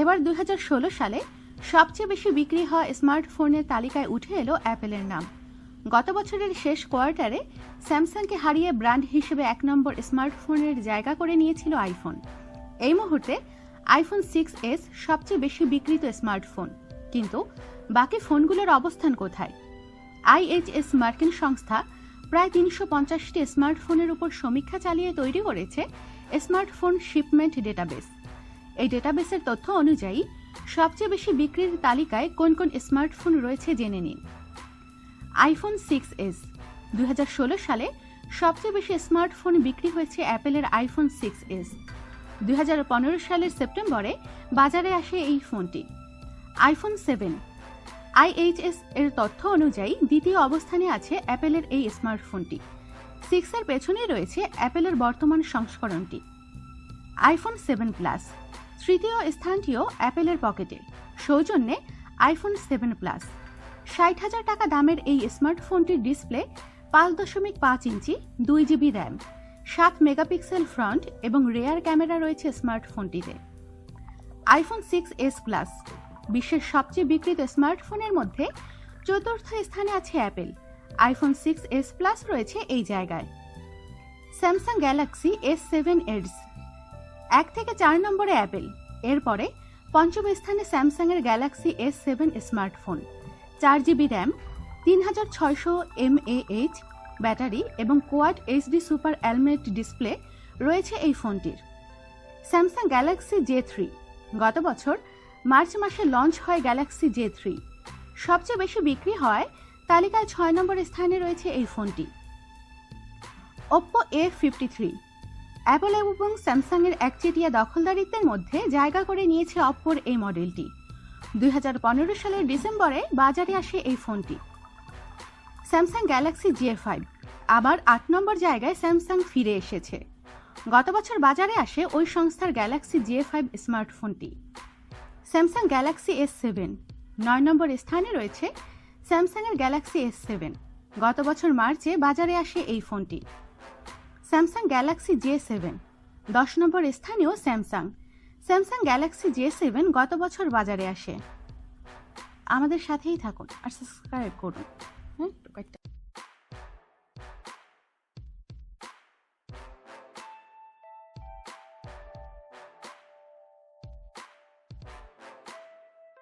এবার দুই হাজার ষোলো সালে সবচেয়ে বেশি বিক্রি হওয়া স্মার্টফোনের তালিকায় উঠে এলো অ্যাপেলের নাম। গত বছরের শেষ কোয়ার্টারে স্যামসাংকে হারিয়ে ব্র্যান্ড হিসেবে এক নম্বর স্মার্টফোনের জায়গা করে নিয়েছিল আইফোন। এই মুহূর্তে আইফোন সিক্স এস সবচেয়ে বেশি বিক্রিত স্মার্টফোন। কিন্তু বাকি ফোনগুলোর অবস্থান কোথায়? আইএইচএস মার্কিন সংস্থা প্রায় তিনশো পঞ্চাশটি স্মার্টফোনের উপর সমীক্ষা চালিয়ে তৈরি করেছে স্মার্টফোন শিপমেন্ট ডেটাবেস। এই ডেটাবেসের তথ্য অনুযায়ী, সবচেয়ে বেশি বিক্রির তালিকায় কোন কোন স্মার্টফোন রয়েছে জেনে নিন। আইফোন সিক্স এস, দুই হাজার ষোলো সালে সবচেয়ে বেশি স্মার্টফোন বিক্রি হয়েছে অ্যাপেলের আইফোন সিক্স এস। দুই সালের সেপ্টেম্বরে বাজারে আসে এই ফোনটি। আইফোন সেভেন আইএইচএস এর তথ্য অনুযায়ী দ্বিতীয় অবস্থানে আছে অ্যাপেলের এই স্মার্টফোনটি। সিক্সের পেছনে রয়েছে অ্যাপেলের বর্তমান সংস্করণটি। আইফোন সেভেন প্লাস তৃতীয় স্থানটিও অ্যাপেলের পকেটে। সৌজন্যে আইফোন সেভেন প্লাস। ষাট হাজার টাকা দামের এই স্মার্টফোনটির ডিসপ্লে পাঁচ দশমিক পাঁচ ইঞ্চি, দুই জিবি র্যাম, সাত মেগাপিক্সেল ফ্রন্ট এবং রেয়ার ক্যামেরা রয়েছে স্মার্টফোনটিতে। আইফোন সিক্স এস প্লাস, বিশ্বের সবচেয়ে বিক্রিত স্মার্টফোনের মধ্যে চতুর্থ স্থানে আছে Apple. IPhone six S plus রয়েছে এই জায়গায়। Samsung Galaxy S seven edge এক থেকে চার নম্বরে অ্যাপেল এরপরে পঞ্চম স্থানে স্যামসাংয়ের গ্যালাক্সি এস সেভেন স্মার্টফোন চার জিবি র্যাম তিন হাজার ছয়শো এম এইচ ব্যাটারি এবং কোয়াড এইচডি সুপার অ্যালমেট ডিসপ্লে রয়েছে এই ফোনটির। স্যামসাং গ্যালাক্সি জে থ্রি গত বছর মার্চ মাসে লঞ্চ হয় গ্যালাক্সি জে থ্রি সবচেয়ে বেশি বিক্রি হয় তালিকায় ছয় নম্বর স্থানে রয়েছে এই ফোনটি। Oppo A fifty three Apple এবং স্যামসাংয়ের একচেটিয়া দখলদারিত্বের মধ্যে জায়গা করে নিয়েছে অপ্পোর এই মডেলটি। দু হাজার পনেরো সালের ডিসেম্বরে বাজারে আসে এই ফোনটি। স্যামসাং গ্যালাক্সি জিএ ফাইভ আবার আট নম্বর জায়গায় স্যামসাং ফিরে এসেছে। গত বছর বাজারে আসে ওই সংস্থার গ্যালাক্সি জিএ ফাইভ স্মার্টফোনটি স্যামসাং গ্যালাক্সি এস সেভেন নয় নম্বর স্থানে রয়েছে স্যামসাংয়ের গ্যালাক্সি এস সেভেন গত বছর মার্চে বাজারে আসে এই ফোনটি। Samsung Galaxy J seven. দশ নম্বর স্থানীয় Samsung. Samsung Galaxy J seven গত বছর বাজারে আসে। আমাদের সাথেই থাকুন আর সাবস্ক্রাইব করুন।